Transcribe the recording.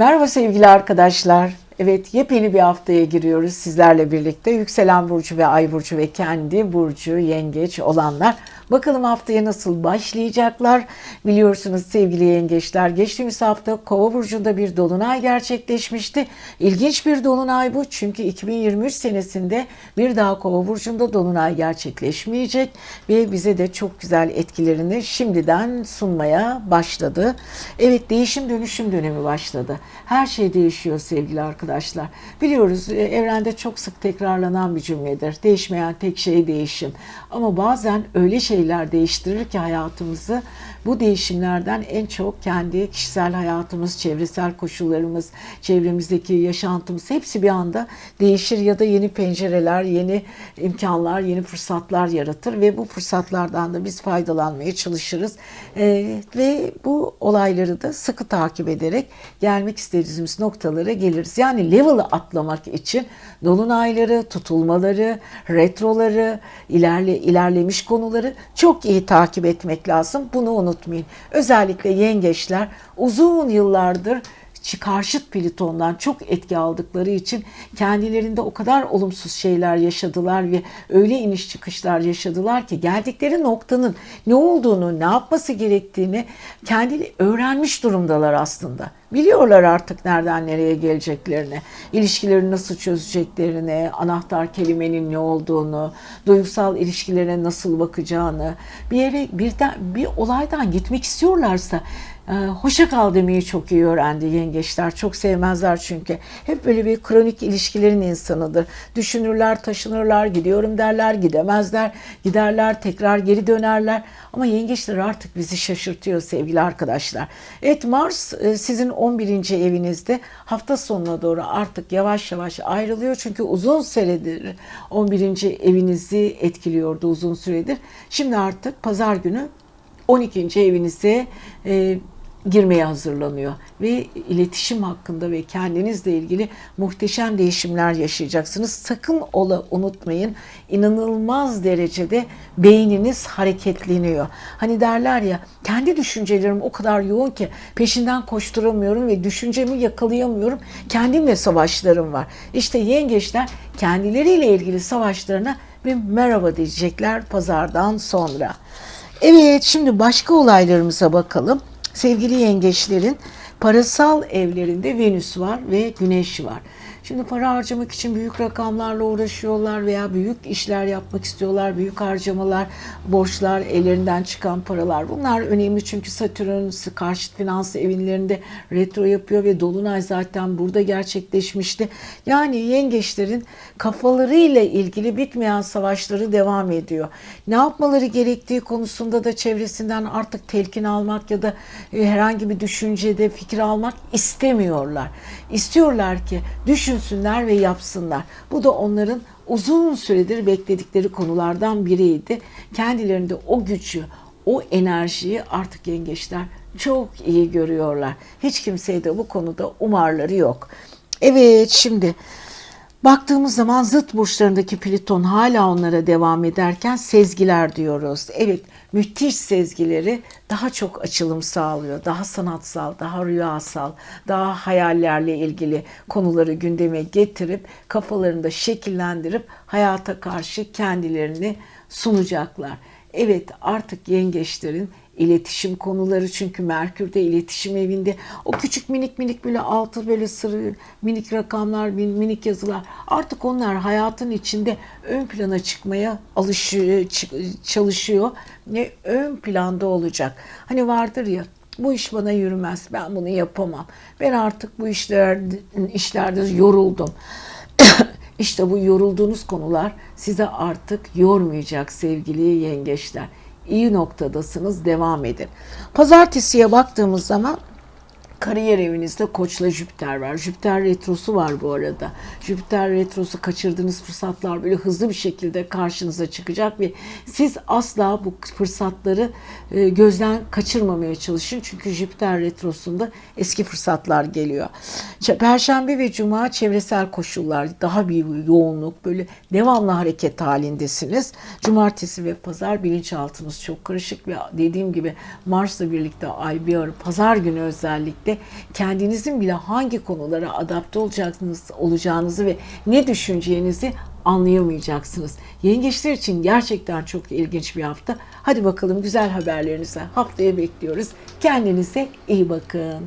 Merhaba sevgili arkadaşlar. Evet yepyeni bir haftaya giriyoruz sizlerle birlikte. Yükselen burcu ve ay burcu ve kendi burcu yengeç olanlar. Bakalım haftaya nasıl başlayacaklar? Biliyorsunuz sevgili yengeçler geçtiğimiz hafta Kova burcunda bir dolunay gerçekleşmişti. İlginç bir dolunay bu çünkü 2023 senesinde bir daha Kova burcunda dolunay gerçekleşmeyecek ve bize de çok güzel etkilerini şimdiden sunmaya başladı. Evet değişim dönüşüm dönemi başladı. Her şey değişiyor sevgili arkadaşlar. Biliyoruz e, evrende çok sık tekrarlanan bir cümledir. Değişmeyen tek şey değişim. Ama bazen öyle şeyler değiştirir ki hayatımızı bu değişimlerden en çok kendi kişisel hayatımız, çevresel koşullarımız, çevremizdeki yaşantımız hepsi bir anda değişir ya da yeni pencereler, yeni imkanlar, yeni fırsatlar yaratır ve bu fırsatlardan da biz faydalanmaya çalışırız. Ee, ve bu olayları da sıkı takip ederek gelmek istediğimiz noktalara geliriz. Yani level'ı atlamak için dolunayları, tutulmaları, retroları, ilerle, ilerlemiş konuları çok iyi takip etmek lazım. Bunu unutmayın. Özellikle yengeçler uzun yıllardır karşıt Plüton'dan çok etki aldıkları için kendilerinde o kadar olumsuz şeyler yaşadılar ve öyle iniş çıkışlar yaşadılar ki geldikleri noktanın ne olduğunu, ne yapması gerektiğini kendi öğrenmiş durumdalar aslında. Biliyorlar artık nereden nereye geleceklerini, ilişkileri nasıl çözeceklerini, anahtar kelimenin ne olduğunu, duygusal ilişkilerine nasıl bakacağını, bir yere birden bir olaydan gitmek istiyorlarsa ee, hoşça kal demeyi çok iyi öğrendi yengeçler. Çok sevmezler çünkü. Hep böyle bir kronik ilişkilerin insanıdır. Düşünürler, taşınırlar, gidiyorum derler, gidemezler, giderler, tekrar geri dönerler. Ama yengeçler artık bizi şaşırtıyor sevgili arkadaşlar. Evet Mars e, sizin 11. evinizde hafta sonuna doğru artık yavaş yavaş ayrılıyor. Çünkü uzun süredir 11. evinizi etkiliyordu uzun süredir. Şimdi artık pazar günü 12. evinize e, girmeye hazırlanıyor ve iletişim hakkında ve kendinizle ilgili muhteşem değişimler yaşayacaksınız. Sakın ola unutmayın inanılmaz derecede beyniniz hareketleniyor. Hani derler ya kendi düşüncelerim o kadar yoğun ki peşinden koşturamıyorum ve düşüncemi yakalayamıyorum. Kendimle savaşlarım var. İşte yengeçler kendileriyle ilgili savaşlarına bir merhaba diyecekler pazardan sonra. Evet şimdi başka olaylarımıza bakalım. Sevgili yengeçlerin parasal evlerinde Venüs var ve Güneş var. Şimdi para harcamak için büyük rakamlarla uğraşıyorlar veya büyük işler yapmak istiyorlar. Büyük harcamalar, borçlar, ellerinden çıkan paralar. Bunlar önemli çünkü Satürn karşıt finans evinlerinde retro yapıyor ve Dolunay zaten burada gerçekleşmişti. Yani yengeçlerin kafalarıyla ilgili bitmeyen savaşları devam ediyor. Ne yapmaları gerektiği konusunda da çevresinden artık telkin almak ya da e, herhangi bir düşüncede fikir almak istemiyorlar. İstiyorlar ki düşünsünler ve yapsınlar. Bu da onların uzun süredir bekledikleri konulardan biriydi. Kendilerinde o gücü, o enerjiyi artık yengeçler çok iyi görüyorlar. Hiç kimseye de bu konuda umarları yok. Evet şimdi Baktığımız zaman zıt burçlarındaki Plüton hala onlara devam ederken sezgiler diyoruz. Evet müthiş sezgileri daha çok açılım sağlıyor. Daha sanatsal, daha rüyasal, daha hayallerle ilgili konuları gündeme getirip kafalarında şekillendirip hayata karşı kendilerini sunacaklar. Evet artık yengeçlerin iletişim konuları. Çünkü Merkür'de iletişim evinde. O küçük minik minik böyle altı böyle sırı minik rakamlar minik yazılar. Artık onlar hayatın içinde ön plana çıkmaya alışıyor çalışıyor ne ön planda olacak. Hani vardır ya bu iş bana yürümez ben bunu yapamam. Ben artık bu işler işlerde yoruldum. İşte bu yorulduğunuz konular size artık yormayacak sevgili yengeçler iyi noktadasınız. Devam edin. Pazartesiye baktığımız zaman kariyer evinizde Koç'la Jüpiter var. Jüpiter retrosu var bu arada. Jüpiter retrosu kaçırdığınız fırsatlar böyle hızlı bir şekilde karşınıza çıkacak ve siz asla bu fırsatları e, gözden kaçırmamaya çalışın. Çünkü Jüpiter retrosunda eski fırsatlar geliyor. Perşembe ve Cuma çevresel koşullar, daha bir yoğunluk, böyle devamlı hareket halindesiniz. Cumartesi ve Pazar bilinçaltınız çok karışık ve dediğim gibi Mars'la birlikte ay bir ara, Pazar günü özellikle kendinizin bile hangi konulara adapte olacaksınız, olacağınızı ve ne düşüneceğinizi anlayamayacaksınız. Yengeçler için gerçekten çok ilginç bir hafta. Hadi bakalım güzel haberlerinize haftaya bekliyoruz. Kendinize iyi bakın.